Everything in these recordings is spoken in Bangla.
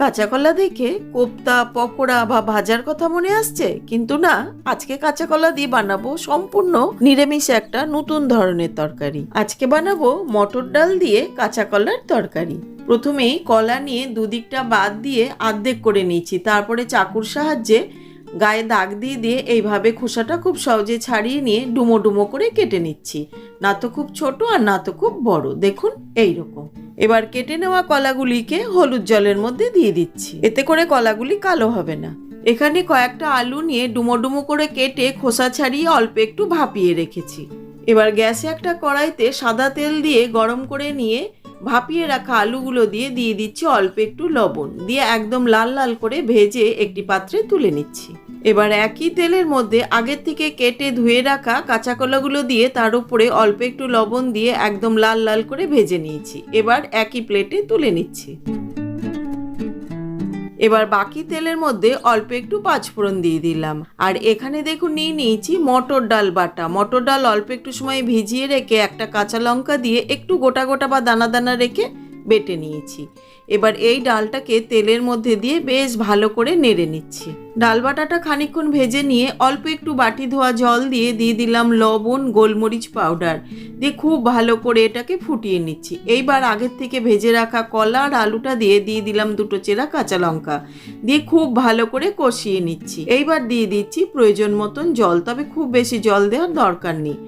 কাঁচা কলা দেখে কোপ্তা, পকোড়া বা ভাজার কথা মনে আসছে, কিন্তু না, আজকে কাঁচা কলা দিয়ে বানাবো সম্পূর্ণ নিরামিষ একটা নতুন ধরনের তরকারি। আজকে বানাবো মটর ডাল দিয়ে কাঁচা কলার তরকারি। প্রথমেই কলা নিয়ে দুদিকটা বাদ দিয়ে আর্ধেক করে নিয়েছি, তারপরে চাকুর সাহায্যে গায়ে দাগ দিয়ে দিয়ে এইভাবে খোসাটা খুব সহজে ছাড়িয়ে নিয়ে ডুমো ডুমো করে কেটে নিচ্ছি। না তো খুব ছোট আর না তো খুব বড়, দেখুন এই রকম এবার কেটে নেওয়া কলাগুলিকে হলুদ জলের মধ্যে দিয়ে দিচ্ছি। এতে করে কলাগুলি কালো হবে না। এখানে কয়েকটা আলু নিয়ে ডুমো ডুমো করে কেটে খোসা ছাড়িয়ে অল্প একটু ভাপিয়ে রেখেছি। এবার গ্যাসে একটা কড়াইতে সাদা তেল দিয়ে গরম করে নিয়ে ভাপিয়ে রাখা আলুগুলো দিয়ে দিয়ে দিচ্ছি অল্প একটু লবণ। দিয়ে একদম লাল লাল করে ভেজে একটি পাত্রে তুলে নিচ্ছি। এবার একই তেলের মধ্যে আগের থেকে কেটে ধুয়ে রাখা কাঁচা কলাগুলো দিয়ে তার উপরে অল্প একটু লবণ দিয়ে একদম লাল লাল করে ভেজে নিয়েছি। এবার একই প্লেটে তুলে নিচ্ছি। এবার বাকি তেলের মধ্যে অল্প একটু পাঁচফোড়ন দিয়ে দিলাম। আর এখানে দেখুন নিয়ে নিয়েছি মটর ডাল বাটা। মটর ডাল অল্প একটু সময় ভিজিয়ে রেখে একটা কাঁচা লঙ্কা দিয়ে একটু গোটা গোটা বা দানা দানা রেখে বেটে নিয়েছি। এবার এই ডালটাকে তেলের মধ্যে দিয়ে বেশ ভালো করে নেড়ে নিচ্ছি। ডাল বাটাটা খানিকক্ষণ ভেজে নিয়ে অল্প একটু বাটি ধোয়া জল দিয়ে দিয়ে দিলাম লবণ, গোলমরিচ পাউডার। দিয়ে খুব ভালো করে এটাকে ফুটিয়ে নিচ্ছি। এইবার আগের থেকে ভেজে রাখা কলা আর আলুটা দিয়ে দিয়ে দিলাম দুটো চেরা কাঁচা লঙ্কা। দিয়ে খুব ভালো করে কষিয়ে নিচ্ছি। এইবার দিয়ে দিচ্ছি প্রয়োজন মতন জল, তবে খুব বেশি জল দেওয়ার দরকার নেই।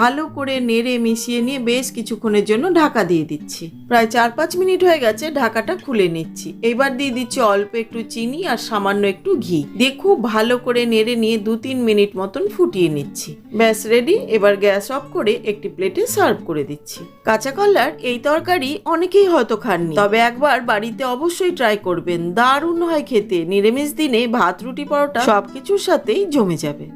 ভালো করে নেড়ে মিশিয়ে নিয়ে বেশ কিছুক্ষণের জন্য ঢাকা দিয়ে দিচ্ছি। প্রায় চার পাঁচ মিনিট হয়ে গেছে, ঢাকাটা খুলে নিচ্ছি। এবার দিয়ে দিচ্ছি অল্প একটু চিনি আর সামান্য একটু ঘি। দিয়ে খুব ভালো করে নেড়ে নিয়ে দু তিন মিনিট মতন ফুটিয়ে নিচ্ছি। ব্যাস রেডি এবার গ্যাস অফ করে একটি প্লেটে সার্ভ করে দিচ্ছি। কাঁচা কলার এই তরকারি অনেকেই হয়তো খাননি। তবে একবার বাড়িতে অবশ্যই ট্রাই করবেন। দারুণ হয় খেতে। নিরামিষ দিনে ভাত, রুটি, পরোটা সবকিছুর সাথেই জমে যাবে।